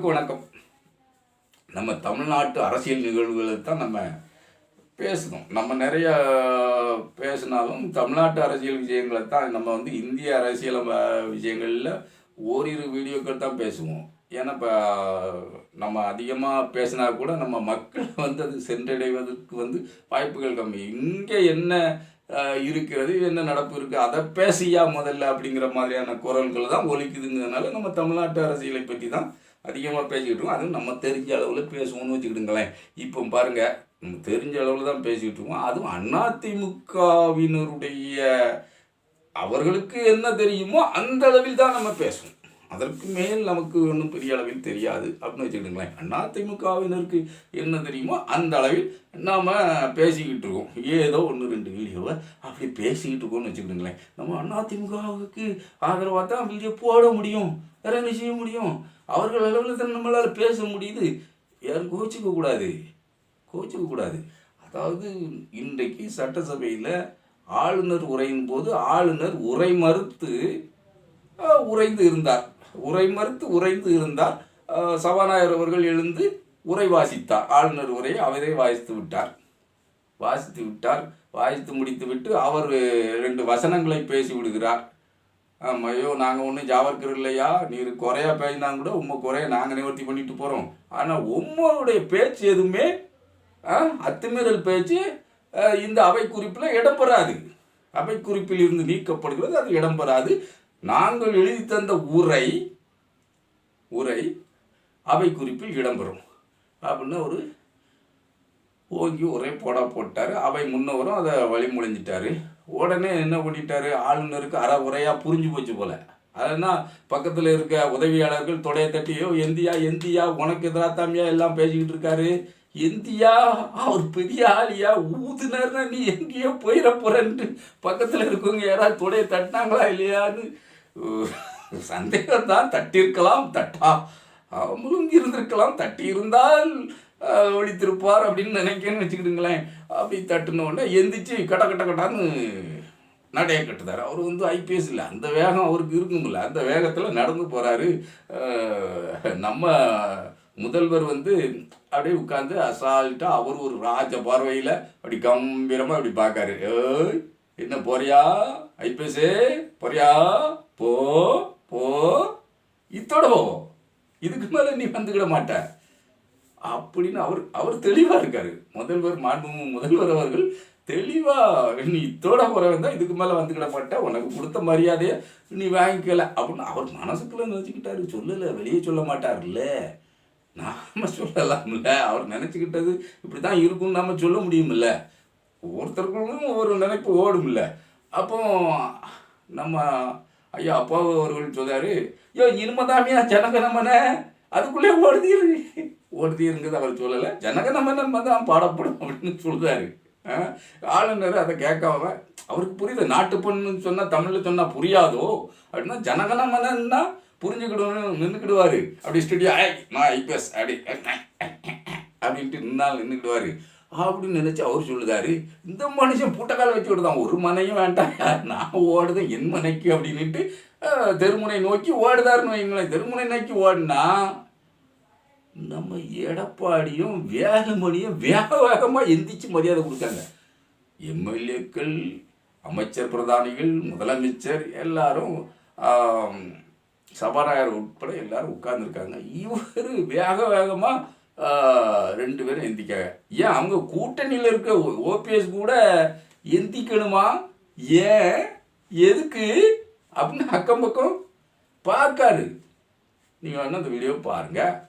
அனைவருக்கும் வணக்கம். நம்ம தமிழ்நாட்டு அரசியல் நிகழ்வுகளை தான் நம்ம பேசணும். நம்ம நிறைய பேசினாலும் தமிழ்நாட்டு அரசியல் விஷயங்களை தான் நம்ம வந்து இந்திய அரசியல் விஷயங்களில் ஓரிரு வீடியோக்கள் தான் பேசுவோம். ஏன்னா இப்போ நம்ம அதிகமாக பேசினா கூட நம்ம மக்கள் வந்து அது சென்றடைவதற்கு வந்து வாய்ப்புகள் கம்மி. இங்கே என்ன இருக்கிறது என்ன நடப்பு இருக்குது அதை பேசியா முதல்ல அப்படிங்கிற மாதிரியான குரல்கள் தான் ஒலிக்குதுங்கிறதுனால நம்ம தமிழ்நாட்டு அரசியலை பற்றி தான் அதிகமாக பேசிக்கிட்டு அதுவும் நம்ம தெரிஞ்ச அளவில் பேசுவோம்னு வச்சுக்கிடுங்களேன் இப்போ பாருங்கள் நம்ம தெரிஞ்ச அளவில் தான் பேசிக்கிட்டு இருக்கோம் அதுவும் அதிமுகவினருடைய அவர்களுக்கு என்ன தெரியுமோ அந்த அளவில் தான் நம்ம பேசுவோம். அதற்கு மேல் நமக்கு ஒன்றும் பெரிய அளவில் தெரியாது. அப்படின்னு வச்சுக்கிட்டுங்களேன். அதிமுகவினருக்கு என்ன தெரியுமோ அந்த அளவில் நாம் பேசிக்கிட்டு இருக்கோம். ஏதோ ஒன்று ரெண்டு வீடியோவை அப்படி பேசிக்கிட்டு இருக்கோம்னு வச்சுக்கிட்டுங்களேன். நம்ம அதிமுகவுக்கு ஆதரவாக தான் வீடியோ போட முடியும். வேற என்ன செய்ய முடியும்? அவர்கள் அளவில் தான் நம்மளால் பேச முடியுது. யாரும் கோச்சிக்க கூடாது. கோச்சிக்க கூடாது. அதாவது இன்றைக்கு சட்டசபையில் ஆளுநர் உரையின் போது ஆளுநர் உரை மறுத்து உறைந்து இருந்தார். உரை மறுத்து உரைந்து இருந்தார். சபாநாயகர் அவர்கள் எழுந்து உரை வாசித்தார். ஆளுநர் உரையை அவரே வாசித்து விட்டார். வாசித்து விட்டார். வாசித்து முடித்து விட்டு அவர் ரெண்டு வசனங்களை பேசி விடுகிறார். ஆமாம் ஐயோ நாங்கள் ஒன்றும் ஜாவர்கர் இல்லையா? நீர் குறையா பேசினா கூட உண்மை குறைய நாங்கள் நிவர்த்தி பண்ணிட்டு போகிறோம் ஆனால் உம்மையுடைய பேச்சு எதுவுமே அத்துமீறல் பேச்சு இந்த அவை குறிப்பில் இடம்பெறாது அவை குறிப்பில் இருந்து நீக்கப்படுகிறது அது இடம்பெறாது நாங்கள் எழுதி தந்த உரை உரை அவை குறிப்பில் இடம்பெறும். அப்படின்னு ஒரு ஓங்கி ஒரே போடா போட்டார். அவை முன்னவரும் அதை வழிமொழிஞ்சிட்டாரு உடனே என்ன பண்ணிட்டாரு? ஆளுநருக்கு அரை உரையாக புரிஞ்சு போச்சு போல. அதனால் பக்கத்தில் இருக்க உதவியாளர்கள் தொடையை தட்டியோ எந்தியா எந்தியா உனக்கு எதிராக தாமியா எல்லாம் பேசிக்கிட்டு இருக்காரு? எந்தியா அவர் பெரிய ஆளியா? ஊதுனர்னா நீ எங்கேயோ போயிட போறன்ட்டு. பக்கத்தில் இருக்கவங்க யாராவது தொடையை தட்டினாங்களா இல்லையான்னு உ- சந்தேகம் தான் தட்டியிருக்கலாம் தட்டா அவங்களும் இருந்திருக்கலாம் தட்டி இருந்தால் ஒழித்திருப்பார் அப்படின்னு நினைக்கிறேன்னு வச்சுக்கிடுங்களேன் அப்படி தட்டுன உடனே எந்திரிச்சு கட்ட கட்ட கட்டான்னு நடைய கட்டுதார். அவர் வந்து ஐபிஎஸ் இல்லை. அந்த வேகம் அவருக்கு இருக்குமில்ல அந்த வேகத்தில் நடந்து போகிறாரு நம்ம முதல்வர் வந்து அப்படியே உட்காந்து அசால்ட்டாக அவர் ஒரு ராஜ பார்வையில் அப்படி கம்பீரமாக அப்படி பார்க்காரு. ஏய் என்ன போறியா? ஐபிஎஸ்ஸே போறியா? போ போ. இத்தோட போவோம் இதுக்கு மேலே நீ வந்துக்கிட மாட்ட. அப்படின்னு அவர் அவர் தெளிவாக இருக்கார். முதல்வர் மாண்பு முதல்வர் அவர்கள் தெளிவாக நீ இத்தோட போகிறவன் தான் இதுக்கு மேலே வந்துக்கிட மாட்டேன் உனக்கு கொடுத்த மரியாதையை நீ வாங்கிக்கல. அப்படின்னு அவர் மனசுக்குள்ள நினச்சிக்கிட்டாரு. சொல்லலை வெளியே சொல்ல மாட்டார்ல நாம சொல்லலாம்ல. அவர் நினச்சிக்கிட்டது இப்படி தான் இருக்கும்னு நம்ம சொல்ல முடியுமில்ல ஒவ்வொருத்தருக்கும் ஒவ்வொரு நினைப்பு ஓடும்ல. அப்போ நம்ம ஐயா அப்பா அவர்கள் சொல்றாரு ஐயோ இனிமதாமியா ஜனகனமன அதுக்குள்ளே ஓடுதீர். ஓடுதீருங்கிறது அவர் சொல்லலை. ஜனகனமன தான் பாடப்படும் அப்படின்னு சொல்கிறாரு ஆளுநர் அதை கேட்காம அவருக்கு புரியுது நாட்டு பொண்ணுன்னு சொன்னால் தமிழில் சொன்னால் புரியாதோ? அப்படின்னா ஜனகனமனன்னா புரிஞ்சுக்கிடுவோம் நின்றுக்கிடுவார் அப்படி ஸ்டுடியோ ஐ நான் ஐபிஎஸ் அப்படி அப்படின்ட்டு நின்னால் நின்றுக்கிடுவார் அப்படின்னு நினச்சி அவர் சொல்லுதாரு இந்த மனுஷன் பூட்டக்கால வச்சு விடுதான் ஒரு மனையும் வேண்டாம் நான் ஓடுதேன் என் மனைக்கு அப்படின்னுட்டு தெருமுனை நோக்கி ஓடுதாருன்னு வைங்களேன் தெருமுனை நோக்கி ஓடினா நம்ம எடப்பாடியும் வேலுமணியும் வேக வேகமாக எந்திரிச்சு மரியாதை கொடுத்தாங்க. எம்எல்ஏக்கள் அமைச்சர் பிரதானிகள் முதலமைச்சர் எல்லாரும் சபாநாயகர் உட்பட எல்லாரும் உட்கார்ந்துருக்காங்க. இவர் வேக வேகமாக ரெண்டு பேரும் எந்திக்காங்க. ஏன் அவங்க கூட்டணியில் இருக்க ஓபிஎஸ் கூட எந்திக்கணுமா? ஏன்? எதுக்கு? அப்படின்னு அக்கம் பக்கம் பார்க்காரு. நீங்கள் வேணால் அந்த வீடியோ பாருங்கள்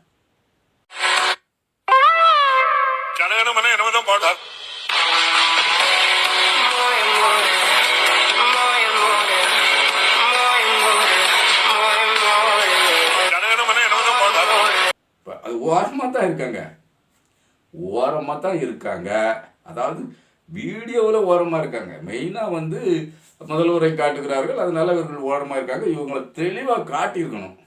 ஓரமாக தான் இருக்காங்க. ஓரமாக தான் இருக்காங்க. அதாவது வீடியோவில் ஓரமாக இருக்காங்க. மெயினாக வந்து முதல்வரை காட்டுகிறார்கள். அதனால் இவர்கள் ஓரமாக இருக்காங்க. இவங்களை தெளிவாக காட்டியிருக்கணும்.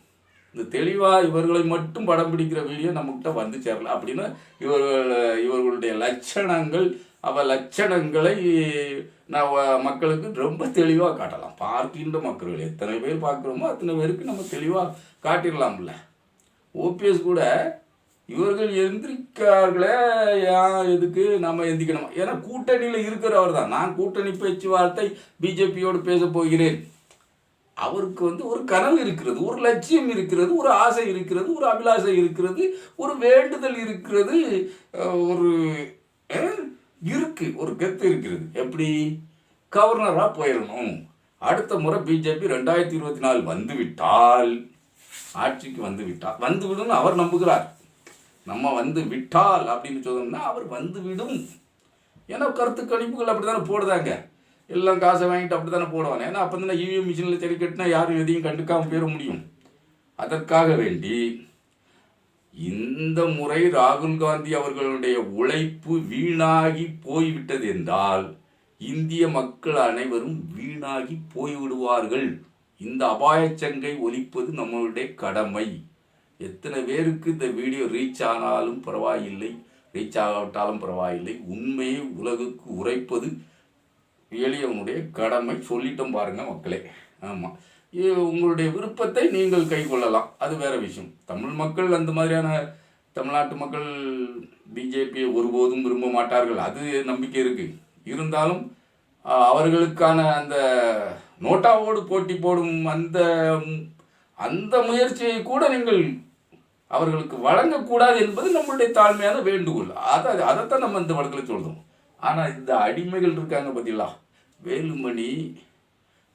இந்த தெளிவாக இவர்களை மட்டும் படம் பிடிக்கிற வீடியோ நம்மக்கிட்ட வந்து சேரல. அப்படின்னு இவர்கள் இவர்களுடைய லட்சணங்கள் அவ லட்சணங்களை நான் மக்களுக்கு ரொம்ப தெளிவாக காட்டலாம். பார்க்கின்ற மக்கள் எத்தனை பேர் பார்க்குறோமோ அத்தனை பேருக்கு நம்ம தெளிவாக காட்டிடலாம்ல. ஓபிஎஸ் கூட இவர்கள் எந்திரிக்கார்களே ஏன் எதுக்கு? நம்ம எந்திக்கணுமா? ஏன்னா கூட்டணியில் இருக்கிறவர் தான் நான் கூட்டணி பேச்சுவார்த்தை பிஜேபியோடு பேச போகிறேன். அவருக்கு வந்து ஒரு கனவு இருக்கிறது ஒரு லட்சியம் இருக்கிறது ஒரு ஆசை இருக்கிறது ஒரு அபிலாஷை இருக்கிறது ஒரு வேண்டுதல் இருக்கிறது ஒரு இருக்கு ஒரு கெத்து இருக்கிறது. எப்படி? கவர்னராக போயிடணும். அடுத்த முறை பிஜேபி ரெண்டாயிரத்தி இருபத்தி நாலு வந்து விட்டால் ஆட்சிக்கு வந்து விட்டால் அவர் நம்புகிறார். நம்ம வந்து விட்டால் அப்படின்னு சொன்னோம்னா அவர் வந்து விடும். ஏன்னா கருத்து கணிப்புகள் அப்படி தானே போடுதாங்க. எல்லாம் காசை வாங்கிட்டு அப்படி தானே போடுவாங்க ஏன்னா அப்போ தானே இவிஎம் மிஷினில் செடி கட்டினா யாரும் எதையும் கண்டுக்காமல் போயிட முடியும். அதற்காக வேண்டி இந்த முறை ராகுல் காந்தி அவர்களுடைய உழைப்பு வீணாகி போய்விட்டது என்றால் இந்திய மக்கள் அனைவரும் வீணாகி போய்விடுவார்கள். இந்த அபாயச்சங்கை ஒலிப்பது நம்மளுடைய கடமை. எத்தனை பேருக்கு இந்த வீடியோ ரீச் ஆனாலும் பரவாயில்லை ரீச் ஆகாவிட்டாலும் பரவாயில்லை. உண்மையை உலகுக்கு உரைப்பது எளியவனுடைய கடமை. சொல்லிட்டோம் பாருங்க மக்களே. ஆமாம் உங்களுடைய விருப்பத்தை நீங்கள் கை கொள்ளலாம். அது வேற விஷயம். தமிழ் மக்கள் அந்த மாதிரியான தமிழ்நாட்டு மக்கள் பிஜேபியை ஒருபோதும் விரும்ப மாட்டார்கள். அது நம்பிக்கை இருக்கு. இருந்தாலும் அவர்களுக்கான அந்த நோட்டாவோடு போட்டி போடும் அந்த அந்த முயற்சியை கூட நீங்கள் அவர்களுக்கு வழங்கக்கூடாது என்பது நம்மளுடைய தாழ்மையான வேண்டுகோள். அதை அதைத்தான் நம்ம இந்த வழக்கில் சொல்கிறோம் ஆனால் இந்த அடிமைகள் இருக்காங்க பார்த்தீங்களா வேலுமணி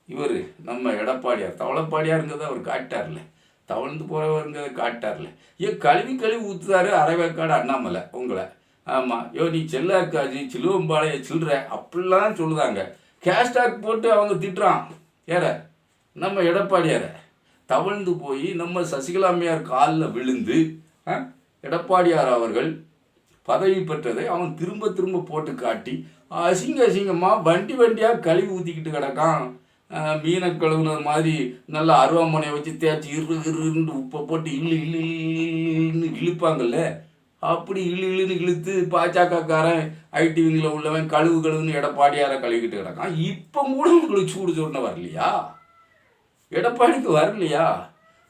இவர் நம்ம எடப்பாடியார். தவளப்பாடியாருங்கிறத அவர் காட்டார்ல. தவழ்ந்து போகிறவருங்கிறத காட்டார்ல. ஏன் கழுவி கழுவி ஊத்துறாரு அரைவேக்காடு அண்ணாமலை உங்களை. ஆமாம் யோ நீ செல்லாக்காஜி சிலுவம்பாளைய சில்ற அப்படிலாம் சொல்லுதாங்க. கேஷ்டாக் போட்டு அவங்க திட்டுறான். ஏற நம்ம எடப்பாடியாரை. தவழ்ந்து போய் நம்ம சசிகலாமையார் காலில் விழுந்து எடப்பாடியார் அவர்கள் பதவி பெற்றதை அவன் திரும்ப திரும்ப போட்டு காட்டி அசிங்க அசிங்கமாக வண்டி வண்டியாக கழுவி ஊற்றிக்கிட்டு கிடக்கான். மீனை கழுவுனது மாதிரி நல்லா அருவாமனையை வச்சு தேய்ச்சி இரு இருன்னு உப்பை போட்டு இழு இழு இழுன்னு இழுப்பாங்கல்ல? அப்படி இழு இழுன்னு இழுத்து பாஜகக்காரன் ஐடி விங்கில் உள்ளவன் கழுவு கழுவுன்னு எடப்பாடியாரை கழுவிக்கிட்டு கிடக்கான். இப்போ கூட உங்களுக்கு சூடு சொன்ன வரலையா? எடப்பாடிக்கு வரலையா?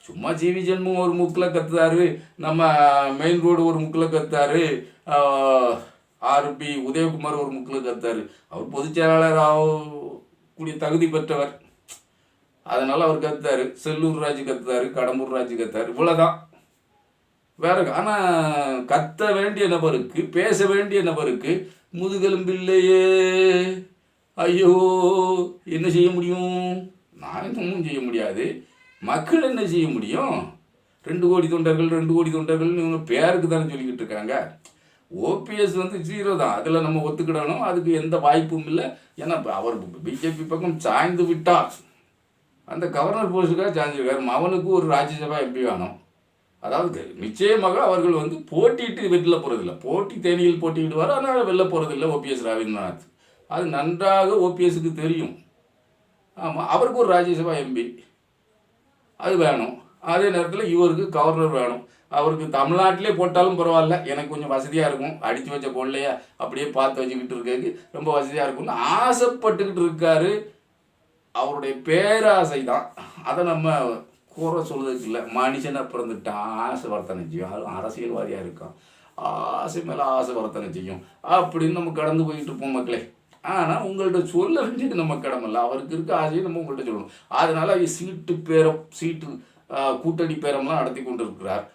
சும்மா ஜிவி ஜென்மம் ஒரு முக்கில் கத்துறாரு நம்ம மெயின் ரோடு ஒரு முக்கில் கத்தாரு ஆர்பி உதயகுமார் ஒரு முக்கில் கத்தாரு அவர் பொதுச் செயலாளர் ஆகக்கூடிய தகுதி பெற்றவர். அதனால் அவர் கத்தாரு செல்லூர் ராஜு கத்தாரு கடம்பூர் ராஜு கத்தாரு இவ்வளோதான் வேற ஆனால் கத்த வேண்டிய நபருக்கு பேச வேண்டிய நபருக்கு முதுகெலும்பில்லையே ஐயோ என்ன செய்ய முடியும்? நான் ஒன்றும் செய்ய முடியாது. மக்கள் என்ன செய்ய முடியும்? ரெண்டு கோடி தொண்டர்கள் ரெண்டு கோடி தொண்டர்கள் இவங்க பேருக்கு தானே சொல்லிக்கிட்டு இருக்காங்க. ஓபிஎஸ் வந்து ஜீரோ தான். அதில் நம்ம ஒத்துக்கிடணும். அதுக்கு எந்த வாய்ப்பும் இல்லை. ஏன்னா அவர் பிஜேபி பக்கம் சாய்ந்து விட்டார். அந்த கவர்னர் போஸ்ட்டுக்காக சாய்ஞ்சிருக்காரு அவனுக்கு ஒரு ராஜ்யசபா எம்பி வேணும். அதாவது நிச்சயமாக அவர்கள் வந்து போட்டிட்டு வெளில போகிறதில்ல போட்டி தேனியில் போட்டியிடுவார். ஆனால் வெளில போகிறதில்ல ஓபிஎஸ் ரவீந்திரநாத். அது நன்றாக ஓபிஎஸ்க்கு தெரியும். ஆமாம் அவருக்கு ஒரு ராஜ்யசபா எம்பி அது வேணும். அதே நேரத்தில் இவருக்கு கவர்னர் வேணும். அவருக்கு தமிழ்நாட்டிலே போட்டாலும் பரவாயில்ல. எனக்கு கொஞ்சம் வசதியாக இருக்கும். அடித்து வச்ச கொள்ளைய அப்படியே பார்த்து வச்சுக்கிட்டு இருக்கிறதுக்கு ரொம்ப வசதியாக இருக்கும்னு ஆசைப்பட்டுக்கிட்டு இருக்காரு. அவருடைய பேராசை தான். அதை நம்ம கூற சொல்றதுக்கு இல்லை. மனுஷனை பிறந்துட்டான் ஆசை வர்த்தனை செய்யும். அதுவும் அரசியல்வாதியாக இருக்கான். ஆசை மேலே ஆசை வர்த்தனை செய்யும். அப்படின்னு நம்ம கடந்து போயிட்டு இருப்போம் மக்களே. ஆனால் உங்கள்கிட்ட சொல்ல வேண்டியது நம்ம கடமை இல்லை. அவருக்கு இருக்க ஆசையை நம்ம உங்கள்கிட்ட சொல்லணும். அதனால அவர் சீட்டு பேரம் சீட்டு கூட்டணி பேரம்லாம் நடத்தி கொண்டு இருக்கிறார்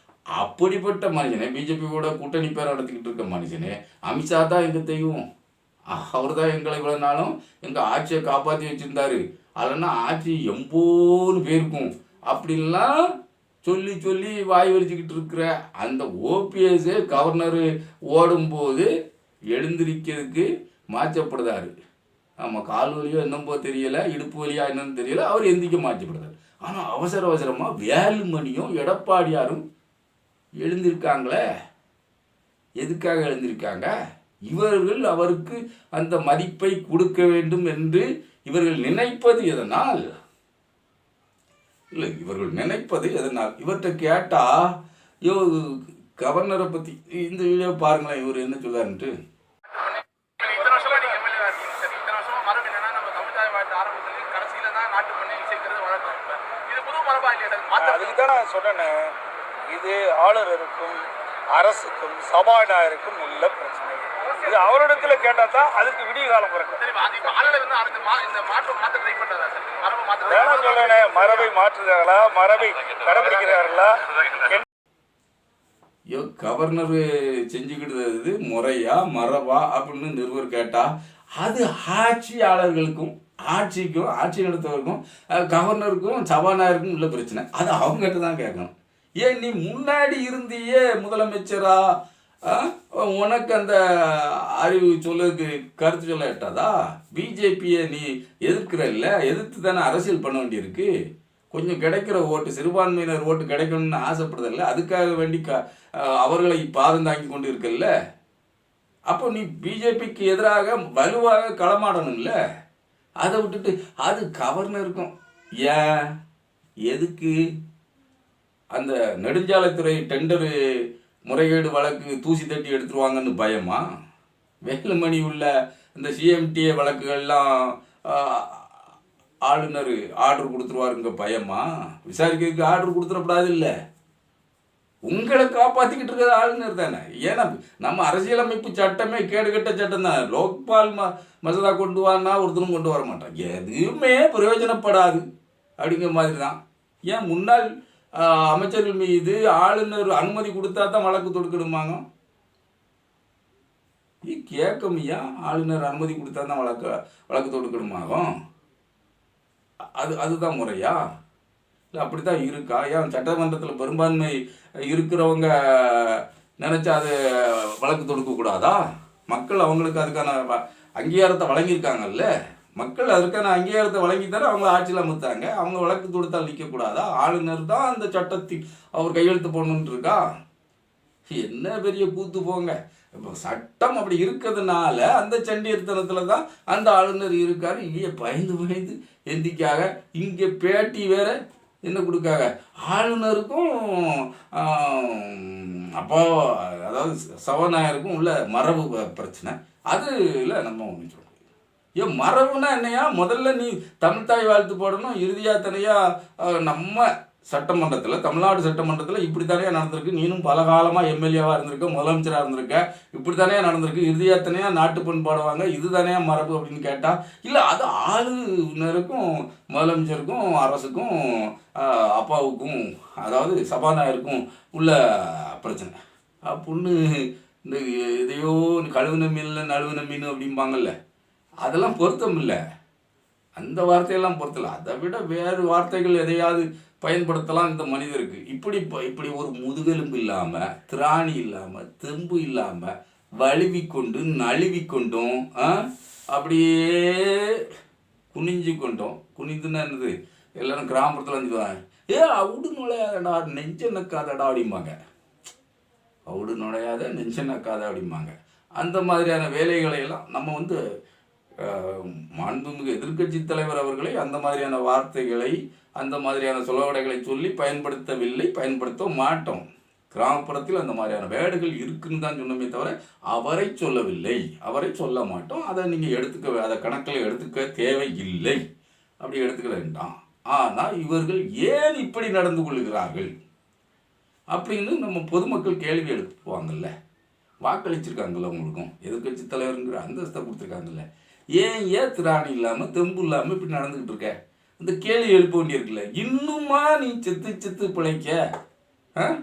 அப்படிப்பட்ட மனுஷனே பிஜேபி கூட கூட்டணி பேரம் நடத்திக்கிட்டு இருக்க மனுஷனே அமித்ஷா தான் எங்கள் தெய்வம். அவர் தான் எங்களை இவ்வளோ நாளும் எங்கள் ஆட்சியை காப்பாற்றி வச்சுருந்தாரு. அதெல்லாம் ஆட்சி எம்போன்னு போயிருக்கும். அப்படின்லாம் சொல்லி சொல்லி வாய் வலிச்சுக்கிட்டு இருக்கிற அந்த ஓபிஎஸ்ஸே கவர்னரு ஓடும்போது எழுந்திருக்கிறதுக்கு மாற்றப்படுறாரு ஆமாம் கால் வலியோ என்னம்போ தெரியலை இடுப்பு வலியா என்னன்னு தெரியல அவர் எந்திக்க மாற்றப்படுறாரு ஆனால் அவசர அவசரமாக வேலுமணியும் எடப்பாடியாரும் எழுந்திருக்காங்களே? எதுக்காக எழுந்திருக்காங்க? இவர்கள் அவருக்கு அந்த மதிப்பை கொடுக்க வேண்டும் என்று இவர்கள் நினைப்பது எதனால்? இல்லை இவர்கள் நினைப்பது எதனால்? இவர்கிட்ட கேட்டால் யோ கவர்னரை பற்றி இந்த வீடியோ பாருங்களேன் இவர் என்ன சொல்றாருன்ட்டு இத்தனை வருஷமா நீங்க எம்எல்ஏ இருக்கீங்க சரி இத்தனை வருஷமா மரபு என்னன்னா நம்ம தமிழ் தாய் வாழ்த்து ஆரம்பத்துல கடைசியில தான் நாட்டு பண்ணி இசைக்கிறது வழக்கம் இப்ப இது புது மரபா இல்லையா சார் மாத்த அதுக்கு தான் நான் சொன்னேனே இது ஆளுநருக்கும் அரசுக்கும் சபாநாயகருக்கும் உள்ள பிரச்சனை. இது அவரிடத்துல கேட்டா தான் அதுக்கு விடிய காலம் பிறக்கும். வேணாம் சொல்றேனே மரபை மாற்றுகிறார்களா மரபை கடைபிடிக்கிறார்களா? ஐயோ கவர்னர் செஞ்சுக்கிட்டது முறையா மரபா அப்படின்னு நிருபர் கேட்டா அது ஆட்சியாளர்களுக்கும் ஆட்சிக்கும் ஆட்சி நடத்துவருக்கும் கவர்னருக்கும் சபாநாயகருக்கும் உள்ள பிரச்சனை. அது அவங்ககிட்ட தான் கேட்கணும். ஏன் நீ முன்னாடி இருந்தியே முதலமைச்சரா? உனக்கு அந்த அறிவு சொல்லுக்கு கருத்து சொல்ல எட்டாதா? பிஜேபியை நீ எதிர்க்கிறல்ல எதிர்த்து தானே அரசியல் பண்ண வேண்டியிருக்கு. கொஞ்சம் கிடைக்கிற ஓட்டு சிறுபான்மையினர் ஓட்டு கிடைக்கணும்னு ஆசைப்படுறதில்ல அதுக்காக வேண்டி க அவர்களை பாதம் தாங்கி கொண்டு இருக்கல்ல அப்போ நீ பிஜேபிக்கு எதிராக வலுவாக களமாடணும்ல அதை விட்டுட்டு அது கவர்னருக்கும் ஏன்? எதுக்கு? அந்த நெடுஞ்சாலைத்துறை டெண்டரு முறைகேடு வழக்கு தூசி தட்டி எடுத்துருவாங்கன்னு பயமா? வேலுமணி உள்ள இந்த சிஎம்டிஏ வழக்குகள்லாம் ஆளுநர் ஆர்டர் கொடுத்துருவாருங்க பயமா? விசாரிக்கிறதுக்கு ஆர்டர் கொடுத்துடக்கூடாது இல்லை? உங்களை காப்பாற்றிக்கிட்டு இருக்கிறது ஆளுநர் தானே? ஏன்னா நம்ம அரசியலமைப்பு சட்டமே கேடுகட்ட சட்டம் தான். லோக்பால் ம மசோதா கொண்டு வானா ஒருத்தரும் கொண்டு வர மாட்டான் எதுவுமே பிரயோஜனப்படாது அப்படிங்கிற மாதிரி தான். ஏன் முன்னாள் அமைச்சர்கள் மீது ஆளுநர் அனுமதி கொடுத்தா தான் வழக்கு தொடுக்கணுமாங்க? நீ கேட்கமையா ஆளுநர் அனுமதி கொடுத்தா தான் வழக்கு வழக்கு தொடுக்கணுமாகும்? அது அதுதான் முறையா? இல்லை அப்படி தான் இருக்கா? ஏன் சட்டமன்றத்தில் பெரும்பான்மை இருக்கிறவங்க நினச்சா அது வழக்கு தொடுக்கக்கூடாதா மக்கள் அவங்களுக்கு அதுக்கான வ- அங்கீகாரத்தை வழங்கியிருக்காங்கல்ல? மக்கள் அதற்கான அங்கீகாரத்தை வழங்கி தர அவங்க ஆட்சியில் அமர்த்தாங்க அவங்க வழக்கு தொடுத்தால் நிற்கக்கூடாதா ஆளுநர் தான் அந்த சட்டத்தில் அவர் கையெழுத்து போடணுன்ட்டு இருக்கா? என்ன பெரிய கூத்து போங்க. இப்போ சட்டம் அப்படி இருக்கிறதுனால அந்த சண்டியர்த்தனத்தில் தான் அந்த ஆளுநர் இருக்கார். இங்கே பயந்து பயந்து எந்திக்காக இங்கே பேட்டி வேற என்ன கொடுக்காங்க? ஆளுநருக்கும் அப்போ அதாவது சவநாயருக்கும் உள்ள மரபு பிரச்சனை. அதில் நம்ம ஒன்று சொல்ல ஏன் மரபுனா என்னையா? முதல்ல நீ தமிழ் தாய் வாழ்த்து போடணும். இறுதியாக தனியாக நம்ம சட்டமன்றத்தில் தமிழ்நாடு சட்டமன்றத்தில் இப்படி தானே நடந்திருக்கு. நீனும் பல காலமாக எம்எல்ஏவாக இருந்திருக்க முதலமைச்சராக இருந்திருக்க இப்படி தானே நடந்திருக்கு இறுதியாக நாட்டு பெண் பாடுவாங்க இது தானே மரபு அப்படின்னு கேட்டால் இல்லை அது ஆளுநருக்கும் முதலமைச்சருக்கும் அரசுக்கும் அப்பாவுக்கும் அதாவது சபாநாயகருக்கும் உள்ள பிரச்சனை. அப்படின்னு இந்த எதையோ கழுவுன மீனில் நழுவுன மீன் அப்படிம்பாங்கல்ல அதெல்லாம் பொருத்தம் இல்லை அந்த வார்த்தையெல்லாம் பொருத்தலை. அதை விட வேறு வார்த்தைகள் எதையாவது பயன்படுத்தலாம் இந்த மனிதருக்கு இப்படி இப்படி ஒரு முதுகெலும்பு இல்லாமல் திராணி இல்லாமல் தெம்பு இல்லாமல் வழுவி கொண்டு நழுவி கொண்டும் ஆ, அப்படியே குனிஞ்சு கொண்டோம் குனிந்துன்னா என்னது? எல்லாரும் கிராமத்தில் வந்துடுவாங்க ஏ அவுடு நுழையாதடா நெஞ்ச நக்காதடா அப்படிம்பாங்க. அவுடு நுழையாத நெஞ்ச நக்காத அப்படிம்பாங்க. அந்த மாதிரியான வேலைகளை எல்லாம் நம்ம வந்து மாண்புமிகு எதிர்க்கட்சி தலைவர் அவர்களை அந்த மாதிரியான வார்த்தைகளை அந்த மாதிரியான சொலவடைகளை சொல்லி பயன்படுத்தவில்லை பயன்படுத்த மாட்டோம். கிராமப்புறத்தில் அந்த மாதிரியான வேடுகள் இருக்குன்னு தான் சொன்னமே தவிர அவரை சொல்லவில்லை. அவரை சொல்ல மாட்டோம். அதை நீங்கள் எடுத்துக்க அதை கணக்கில் எடுத்துக்க தேவையில்லை. அப்படி எடுத்துக்க வேண்டாம் ஆனால் இவர்கள் ஏன் இப்படி நடந்து கொள்கிறார்கள்? அப்படின்னு நம்ம பொதுமக்கள் கேள்வி எழுப்புவாங்கல்ல. வாக்களிச்சிருக்காங்கல்ல உங்களுக்கும். எதிர்க்கட்சி தலைவருங்கிற அந்தஸ்தை கொடுத்துருக்காங்கல்ல. ஏன் ஏன் திராணி இல்லாமல் தெம்பு இல்லாமல் இப்படி நடந்துக்கிட்டு இருக்க? இந்த கேள்வி எழுப்ப வேண்டியிருக்குல்ல. இன்னுமா நீ செத்து செத்து பிழைக்க? ஆ?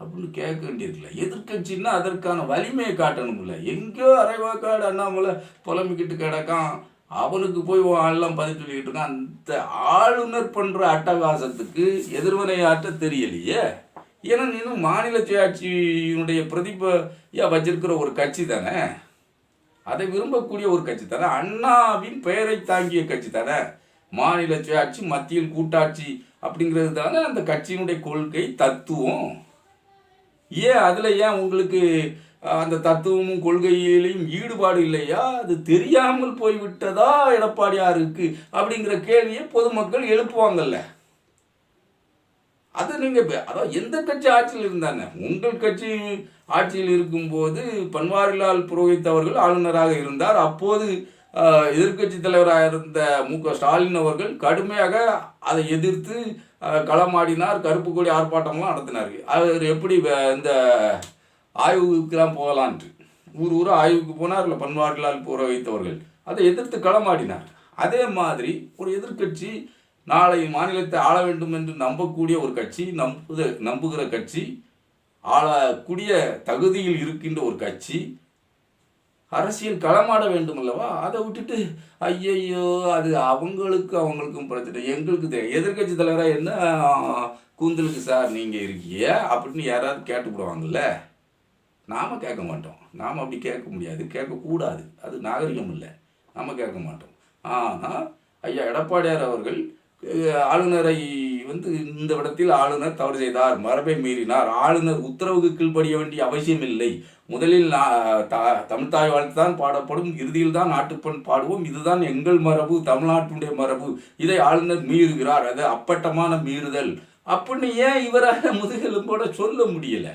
அப்படின்னு கேட்க வேண்டியிருக்குல்ல. எதிர்க்கட்சின்னா அதற்கான வலிமையை காட்டணும்ல. எங்கேயோ அரைவாக்காடு அண்ணாமலை புலம்பிக்கிட்டு கிடக்கான். அவனுக்கு போய் உன் ஆள்லாம் பதில் சொல்லிக்கிட்டு இருக்கான். அந்த ஆளுநர் பண்ணுற அட்டகாசத்துக்கு எதிர்வினையாற்ற தெரியலையே. ஏன்னா நீனும் மாநில சுயாட்சியினுடைய பிரதிபையாக வச்சிருக்கிற ஒரு கட்சி தானே? அதை விரும்பக்கூடிய ஒரு கட்சி தானே? அண்ணாவின் பெயரை தாங்கிய கட்சி தானே? மாநில சுயாட்சி மத்தியில் கூட்டாட்சி அப்படிங்கிறது தானே அந்த கட்சியினுடைய கொள்கை தத்துவம். ஏன் அதில் ஏன் உங்களுக்கு அந்த தத்துவமும் கொள்கையிலையும் ஈடுபாடு இல்லையா? அது தெரியாமல் போய்விட்டதா எடப்பாடியாருக்கு? அப்படிங்கிற கேள்வியை பொதுமக்கள் எழுப்புவாங்கல்ல. அது நீங்கள் அதாவது எந்த கட்சி ஆட்சியில் இருந்தாங்க? உங்கள் கட்சி ஆட்சியில் இருக்கும்போது பன்வாரிலால் புரோஹித் அவர்கள் ஆளுநராக இருந்தார். அப்போது எதிர்கட்சி தலைவராக இருந்த மு க ஸ்டாலின் அவர்கள் கடுமையாக அதை எதிர்த்து களமாடினார். கருப்பு கொடி ஆர்ப்பாட்டம்லாம் நடத்தினார். அவர் எப்படி வ- இந்த ஆய்வுக்கெல்லாம் போகலான்ட்டு. ஊர் ஊர் ஆய்வுக்கு போனார் இல்லை பன்வாரிலால் புரோஹித் வைத்தவர்கள் அதை எதிர்த்து களமாடினார். அதே மாதிரி ஒரு எதிர்க்கட்சி நாளை மாநிலத்தை ஆள வேண்டும் என்று நம்பக்கூடிய ஒரு கட்சி நம்புத நம்புகிற கட்சி ஆளக்கூடிய தகுதியில் இருக்கின்ற ஒரு கட்சி அரசியல் களமாட வேண்டும் அல்லவா? அதை விட்டுட்டு ஐயையோ அது அவங்களுக்கு அவங்களுக்கும் பிரச்சனை. எங்களுக்கு தெரியும் எதிர்கட்சி தலைவராக என்ன? கூந்தலுக்கு சார் நீங்கள் இருக்கீங்க அப்படின்னு யாராவது கேட்டுப்படுவாங்கல்ல நாம் கேட்க மாட்டோம். நாம் அப்படி கேட்க முடியாது. கேட்கக்கூடாது. அது நாகரிகம் இல்லை. நாம் கேட்க மாட்டோம். ஆனால் ஐயா எடப்பாடியார் அவர்கள் ஆளுநரை வந்து இந்த இடத்தில் ஆளுநர் தவறு செய்தார். மரபை மீறினார். ஆளுநர் உத்தரவுக்கு கீழ்ப்படிய வேண்டிய அவசியம் இல்லை. முதலில் நா- த- தமிழ் தாய் வாழ்த்து தான் பாடப்படும். இறுதியில் தான் நாட்டுப்பண் பாடுவோம். இதுதான் எங்கள் மரபு தமிழ்நாட்டுடைய மரபு. இதை ஆளுநர் மீறுகிறார். அது அப்பட்டமான மீறுதல். அப்படின்னு ஏன் இவராக முதுகெலும்போட சொல்ல முடியல?